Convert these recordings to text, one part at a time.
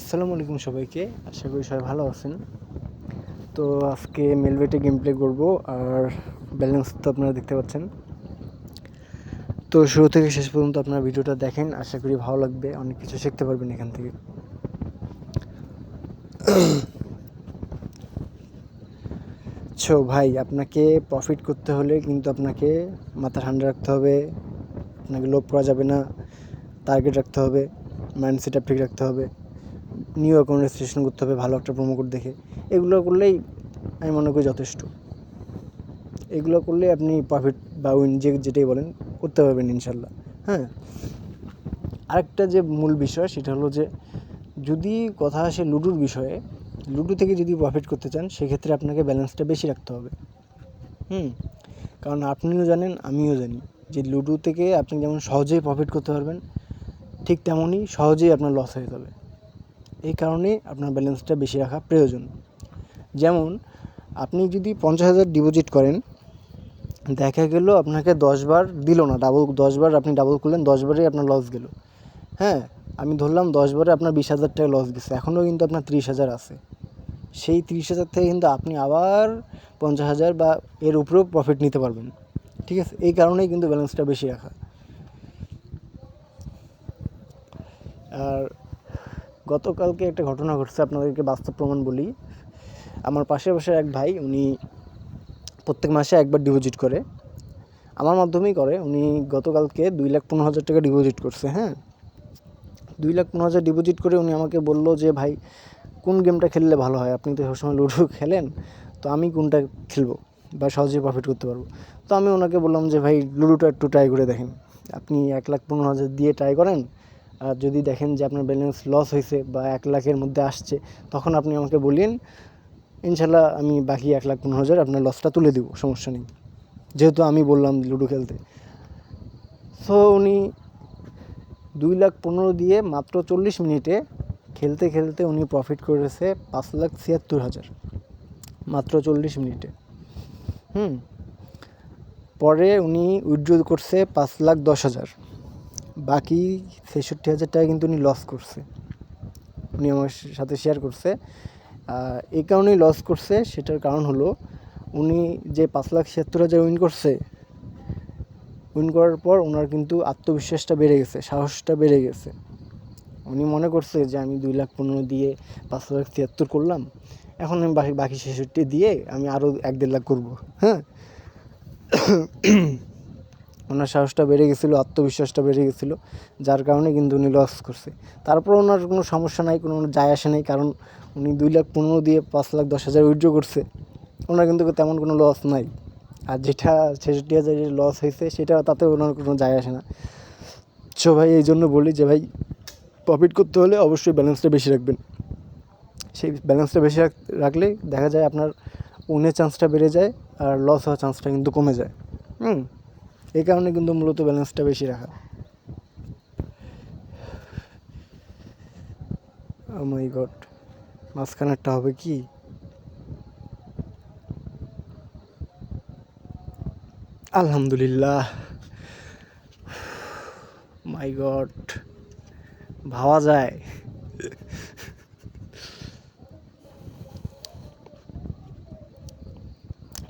আসসালামু আলাইকুম সবাইকে। আশা করি সবাই ভালো আছেন। তো আজকে মেলবেটে গেম প্লে করব, আর ব্যালেন্স তো আপনারা দেখতে পাচ্ছেন। তো শুরু থেকে শেষ পর্যন্ত আপনারা ভিডিওটা দেখেন, আশা করি ভালো লাগবে, অনেক কিছু শিখতে পারবেন এখান থেকে। সো ভাই, আপনাকে প্রফিট করতে হলে কিন্তু আপনাকে মাথা ঠান্ডা রাখতে হবে, আপনাকে লোভ করা যাবে না টার্গেট রাখতে হবে মাইন্ড সেট ঠিক রাখতে হবে। নিউ অ্যাকাউন্ট রেজিস্ট্রেশন করতে হবে, ভালো একটা প্রোমো কোড দেখে। এগুলো করলেই আমি মনে করি যথেষ্ট। এগুলো করলে আপনি প্রফিট বা উইন যে যেটাই বলেন, করতে পারবেন ইনশাল্লাহ। হ্যাঁ? আরেকটা যে মূল বিষয়, সেটা হলো যে যদি কথা আসে লুডুর বিষয়ে, লুডো থেকে যদি প্রফিট করতে চান, সেক্ষেত্রে আপনাকে ব্যালেন্সটা বেশি রাখতে হবে। হুম? কারণ আপনিও জানেন, আমিও জানি যে লুডো থেকে আপনি যেমন সহজেই প্রফিট করতে পারবেন, ঠিক তেমনই সহজেই আপনার লস হয়ে যাবে। এই কারণে আপনার ব্যালেন্সটা বেশি রাখা প্রয়োজন। যেমন, আপনি যদি পঞ্চাশ হাজার ডিপোজিট করেন, দেখা গেল আপনাকে দশবার দিল না ডাবল দশবার আপনি ডাবল করলেন, দশবারই আপনার লস গেল। হ্যাঁ আমি ধরলাম দশবারে আপনার বিশ হাজার টাকা লস গেছে, এখনও কিন্তু আপনার তিরিশ হাজার আছে। সেই তিরিশ হাজার থেকে কিন্তু আপনি আবার পঞ্চাশ হাজার বা এর উপরেও প্রফিট নিতে পারবেন। ঠিক আছে? এই কারণেই কিন্তু ব্যালেন্সটা বেশি রাখা। আর গতকালকে একটা ঘটনা ঘটছে, আপনাদেরকে বাস্তব প্রমাণ বলি। আমার পাশের পাশের এক ভাই, উনি প্রত্যেক মাসে একবার ডিপোজিট করে। আমার মাধ্যমেই করে, উনি গতকালকে দুই লাখ পনেরো হাজার টাকা ডিপোজিট করছে হ্যাঁ? দুই লাখ পনেরো হাজার ডিপোজিট করে উনি আমাকে বলল যে, ভাই, কোন গেমটা খেললে ভালো হয়? আপনি তো সবসময় লুডো খেলেন, তো আমি কোনটা খেলব বা সহজে প্রফিট করতে পারব? তো আমি ওনাকে বললাম যে, ভাই, লুডোটা একটু ট্রাই করে দেখেন। আপনি এক লাখ পনেরো হাজার দিয়ে ট্রাই করেন আর যদি দেখেন যে আপনার ব্যালেন্স লস হয়েছে বা এক লাখের মধ্যে আসছে, তখন আপনি আমাকে বলিন ইনশাল্লাহ আমি বাকি এক লাখ পনেরো হাজার আপনার লসটা তুলে দেবো, সমস্যা নেই। যেহেতু আমি বললাম লুডো খেলতে। সো উনি দুই লাখ পনেরো দিয়ে মাত্র চল্লিশ মিনিটে খেলতে খেলতে উনি প্রফিট করেছে পাঁচ লাখ ছিয়াত্তর হাজার, মাত্র চল্লিশ মিনিটে। হুম, পরে উনি উইথড্র করছে পাঁচ লাখ দশ হাজার। বাকি ছেষট্টি হাজার টাকা কিন্তু উনি লস করছে। উনি আমার সাথে শেয়ার করছে। এই কারণেই লস করছে। সেটার কারণ হলো, উনি যে পাঁচ লাখ ছিয়াত্তর হাজার উইন করছে উইন করার পর ওনার কিন্তু আত্মবিশ্বাসটা বেড়ে গেছে, সাহসটা বেড়ে গেছে। উনি মনে করছে যে, আমি দুই লাখ পনেরো দিয়ে পাঁচ লাখ ছিয়াত্তর করলাম। এখন আমি বাকি বাকি ছেষট্টি দিয়ে আমি আরও এক দেড় লাখ করব। হ্যাঁ? ওনার সাহসটা বেড়ে গেছিল, আত্মবিশ্বাসটা বেড়ে গেছিল, যার কারণে কিন্তু উনি লস করছে। তারপর ওনার কোনো সমস্যা নাই, কোনো যায় আসে নাই, কারণ উনি দুই লাখ পনেরো দিয়ে পাঁচ লাখ দশ হাজার উইথড্র করছে। ওনার কিন্তু তেমন কোনো লস নাই। আর যেটা ছেষট্টি হাজারের লস হয়েছে, সেটা তাতে ওনার কোনো যায় আসে না। সো ভাই, এই জন্য বলি যে ভাই প্রফিট করতে হলে অবশ্যই ব্যালেন্সটা বেশি রাখবেন। সেই ব্যালেন্সটা বেশি রাখলে দেখা যায় আপনার উনের চান্সটা বেড়ে যায়, আর লস হওয়ার চান্সটা কিন্তু কমে যায়। হুম? এই কারণে কিন্তু মূলত ব্যালেন্সটা বেশি রাখা। মাই গড মাঝখানেরটা হবে কি? আলহামদুলিল্লাহ। মাই গড ভাবা যায়।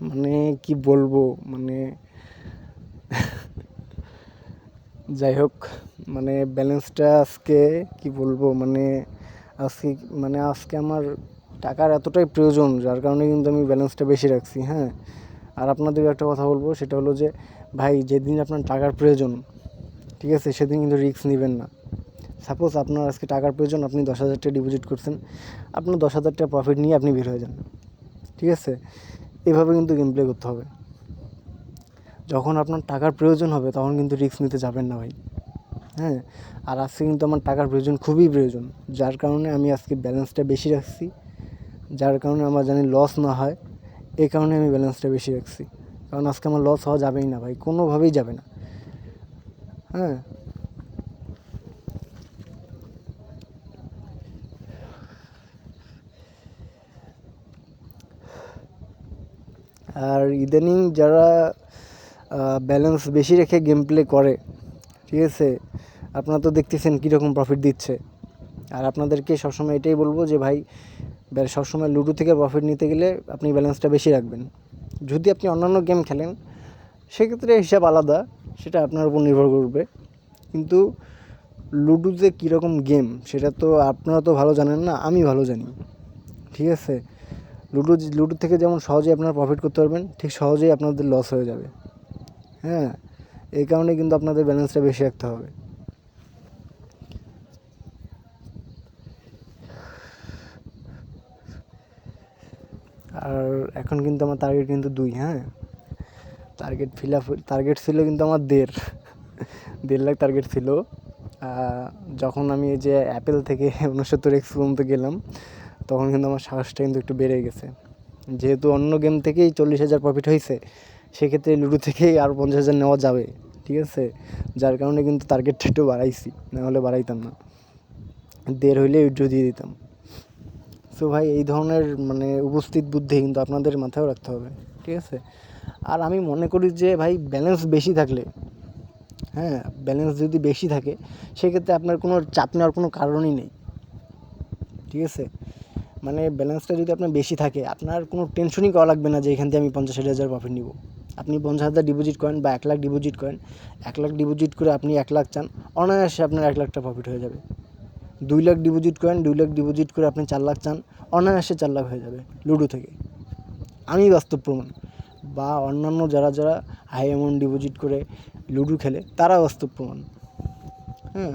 মানে কি বলব মানে যাই হোক মানে ব্যালেন্সটা আজকে কি বলব মানে আজকে মানে আজকে আমার টাকার এতটাই প্রয়োজন, যার কারণে কিন্তু আমি ব্যালেন্সটা বেশি রাখছি হ্যাঁ। আর আপনাদের একটা কথা বলব, সেটা হলো যে, ভাই, যেদিন আপনার টাকার প্রয়োজন, ঠিক আছে, সেদিন কিন্তু রিস্ক নেবেন না। সাপোজ আপনার আজকে টাকার প্রয়োজন, আপনি দশ হাজার টাকা ডিপোজিট করছেন, আপনার দশ হাজার টাকা প্রফিট নিয়ে আপনি বের হয়ে যান, ঠিক আছে। এভাবে কিন্তু গেম প্লে করতে হবে। যখন আপনার টাকার প্রয়োজন হবে, তখন কিন্তু রিস্ক নিতে যাবেন না ভাই। হ্যাঁ? আর আজকে কিন্তু আমার টাকার প্রয়োজন খুবই প্রয়োজন, যার কারণে আমি আজকে ব্যালেন্সটা বেশি রাখছি। যার কারণে আমার জানি লস না হয় এই কারণে আমি ব্যালেন্সটা বেশি রাখছি। কারণ আজকে আমার লস হওয়া যাবেই না ভাই, কোনোভাবেই যাবে না। হ্যাঁ? আর ইদানিং যারা ব্যালেন্স বেশি রেখে গেম প্লে করে, ঠিক আছে? আপনারা তো দেখতেছেন কীরকম প্রফিট দিচ্ছে। আর আপনাদেরকে সবসময় এটাই বলব যে ভাই সবসময় লুডো থেকে প্রফিট নিতে গেলে আপনি ব্যালেন্সটা বেশি রাখবেন। যদি আপনি অন্যান্য গেম খেলেন, সেক্ষেত্রে হিসাব আলাদা, সেটা আপনার উপর নির্ভর করবে। কিন্তু লুডো যে কীরকম গেম সেটা তো আপনারা তো ভালো জানেন না, আমি ভালো জানি। ঠিক আছে? লুডো লুডো থেকে যেমন সহজেই আপনারা প্রফিট করতে পারবেন, ঠিক সহজেই আপনাদের লস হয়ে যাবে। হ্যাঁ এই কারণে কিন্তু আপনাদের ব্যালেন্সটা বেশি রাখতে হবে। আর এখন কিন্তু আমার টার্গেট কিন্তু দুই হ্যাঁ? টার্গেট ফিল আপ টার্গেট ছিল কিন্তু আমার দেড়। দেড় লাখ টার্গেট ছিল। যখন আমি এই যে অ্যাপেল থেকে উনসত্তর এক্স পর্যন্ত গেলাম, তখন কিন্তু আমার সাহসটা কিন্তু একটু বেড়ে গেছে। যেহেতু অন্য গেম থেকেই চল্লিশ হাজার প্রফিট হয়েছে সেক্ষেত্রে লুডো থেকেই আর পঞ্চাশ হাজার নেওয়া যাবে, ঠিক আছে? যার কারণে কিন্তু টার্গেটটা একটু বাড়াইছি, নাহলে বাড়াইতাম না। দের হইলে উইড্রো দিয়ে দিতাম। সো ভাই, এই ধরনের মানে উপস্থিত বুদ্ধি কিন্তু আপনাদের মাথায়ও রাখতে হবে, ঠিক আছে? আর আমি মনে করি যে ভাই ব্যালেন্স বেশি থাকলে হ্যাঁ ব্যালেন্স যদি বেশি থাকে, সেক্ষেত্রে আপনার কোনো চাপ নেওয়ার কোনো কারণই নেই, ঠিক আছে? মানে ব্যালেন্সটা যদি আপনার বেশি থাকে, আপনার কোনো টেনশনই করা লাগবে না যে এখান থেকে আমি পঞ্চাশ ষাট হাজার প্রফিট নিব। আপনি পঞ্চাশ হাজার ডিপোজিট করেন বা এক লাখ ডিপোজিট করেন, এক লাখ ডিপোজিট করে আপনি এক লাখ চান, অনায়াসে আপনার এক লাখটা প্রফিট হয়ে যাবে। দুই লাখ ডিপোজিট করেন, দুই লাখ ডিপোজিট করে আপনি চার লাখ চান, অনায়াসে চার লাখ হয়ে যাবে লুডো থেকে। আমি বাস্তব প্রমাণ। বা অন্যান্য যারা যারা হাই অ্যামাউন্ট ডিপোজিট করে লুডো খেলে, তারা বাস্তব প্রমাণ। হ্যাঁ?